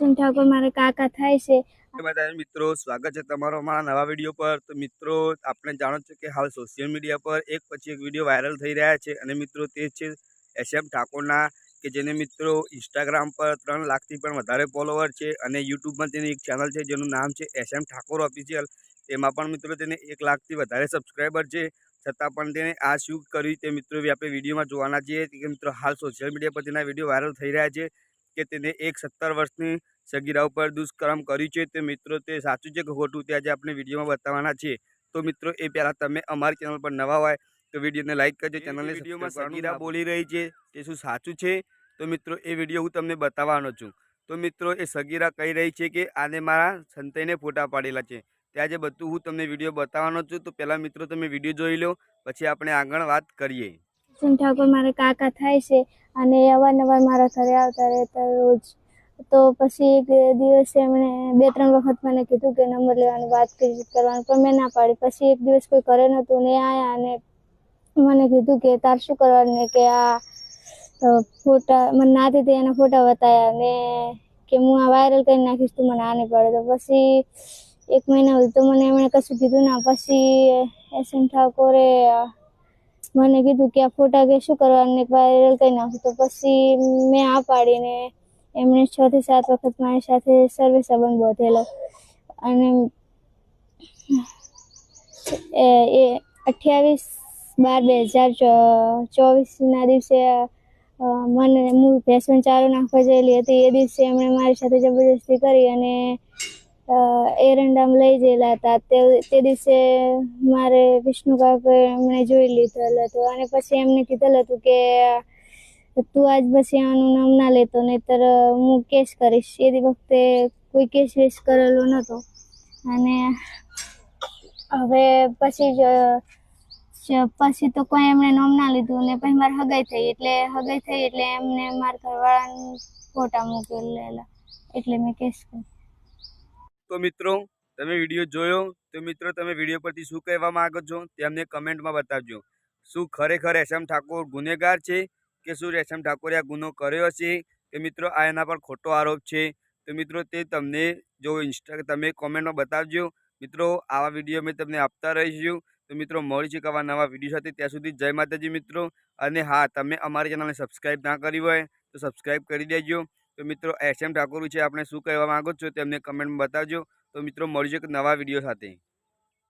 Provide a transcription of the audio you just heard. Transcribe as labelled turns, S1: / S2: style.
S1: SM Thakor મારા કાકા થાય છે.
S2: મિત્રો, સ્વાગત છે તમારો અમારા નવા વીડિયો પર. તો મિત્રો, આપણે જાણો છો કે હાલ સોશિયલ મીડિયા પર એક પછી એક વીડિયો વાયરલ થઈ રહ્યા છે. અને મિત્રો, તે છે એસએમ ઠાકોરના, કે જેને મિત્રો ઇન્સ્ટાગ્રામ પર ત્રણ લાખથી પણ વધારે ફોલોવર છે. અને યુટ્યુબમાં તેની એક ચેનલ છે, જેનું નામ છે એસએમ ઠાકોર ઓફિશિયલ તેમાં પણ મિત્રો તેને એક લાખથી વધારે સબસ્ક્રાઈબર છે. છતાં પણ તેને આ શું કર્યું તે મિત્રો આપણે વિડીયોમાં જોવાના છીએ. કે મિત્રો, હાલ સોશિયલ મીડિયા પર તેના વીડિયો વાયરલ થઈ રહ્યા છે. કે તેને એક સત્તર વર્ષની સગીરા ઉપર દુષ્કર્મ કર્યું છે તે મિત્રો તે સાચું છે કે ખોટું તે આજે આપણે વિડીયોમાં બતાવવાના છીએ? તો મિત્રો એ પહેલાં તમે અમારી ચેનલ પર નવા હોય તો વિડીયોને લાઇક કરજો ચેનલને વિડીયોમાં સગીરા બોલી રહી છે તે શું સાચું છે? તો મિત્રો એ વીડિયો હું તમને બતાવવાનો છું. તો મિત્રો એ સગીરા કહી રહી છે કે આને મારા સંતાઈને ફોટા પાડેલા છે. ત્યાં જે બધું હું તમને વીડિયો બતાવવાનો છું. તો પહેલાં મિત્રો તમે વીડિયો જોઈ લો પછી આપણે આગળ વાત કરીએ.
S1: ઠાકોર મારા કાકા થાય છે. અને અવારનવાર મારા ઘરે આવતા રહેતા રોજ. તો પછી એક દિવસે એમણે બે ત્રણ વખત મને કીધું કે નંબર લેવાની વાત કરી કરવાનું, પણ મેં ના પાડી. પછી એક દિવસ કોઈ ઘરે નહોતું ને આયા અને મને કીધું કે તાર શું કરવાનું કે આ ફોટા, મને ના દીધી એના ફોટા બતાવ્યા ને કે હું આ વાયરલ કરી નાખીશ તું મને આ નહીં પાડે. તો પછી એક મહિના સુધી તો મને એમણે કશું કીધું ના. પછી એસએમ ઠાકોરે મને કીધું કે આ ફોટા કે શું કરવાનું? વાયરલ કરી નાખું. તો પછી મેં આ પાડીને એમણે છ થી સાત વખત મારી સાથે સર્વે સંબંધ બાંધેલો અને એ અઠ્યાવીસ બાર બે હજાર ચોવીસના દિવસે મને હું ભેસણ ચારો નાખવા જયેલી હતી. એ દિવસે એમણે મારી સાથે જબરદસ્તી કરી અને એરંડામાં લઈ ગયેલા હતા. તે તે દિવસે મારે વિષ્ણુ એમણે જોઈ લીધેલ હતું. અને પછી એમને કીધેલું હતું કે, તું આજ પછી આનું નામ ના લેતો, નહીતર હું કેસ કરીશ. એ વખતે કોઈ કેસ વેસ કરેલો નહોતો અને હવે પછી પછી તો કોઈ એમણે નામ ના લીધું ને પછી મારે હગાઈ થઈ. એટલે હગાઈ થઈ એટલે એમને મારા ઘરવાળાને ફોટા મોકલેલા એટલે મેં કેસ કર્યો.
S2: તો મિત્રો, તમે વીડિયો જોયો? તો મિત્રો, તમે વીડિયો પરથી શું કહેવા માંગો છો? તે અમને કમેન્ટમાં બતાવજો. શું ખરેખર એસએમ ઠાકોર ગુનેગાર છે કે શું એસએમ ઠાકોરે આ ગુનો કર્યો છે કે મિત્રો, આ એના પર ખોટો આરોપ છે. તો મિત્રો, તે તમને જો ઇન્સ્ટા, તમે કોમેન્ટમાં બતાવજો. મિત્રો, આવા વીડિયો અમે તમને આપતા રહીશું. તો મિત્રો, મળીશું આવા નવા વીડિયો સાથે. ત્યાં સુધી જય માતાજી મિત્રો. અને હા, તમે અમારી ચેનલને સબસ્ક્રાઈબ ના કરી હોય, તો સબસ્ક્રાઈબ કરી દેજો. તો મિત્રો, એસ એમ ઠાકોર વિશે આપણે શું કહેવા માંગો છો તેમને કમેન્ટમાં બતાવજો. તો મિત્રો, મળીશું એક નવા વીડિયો સાથે.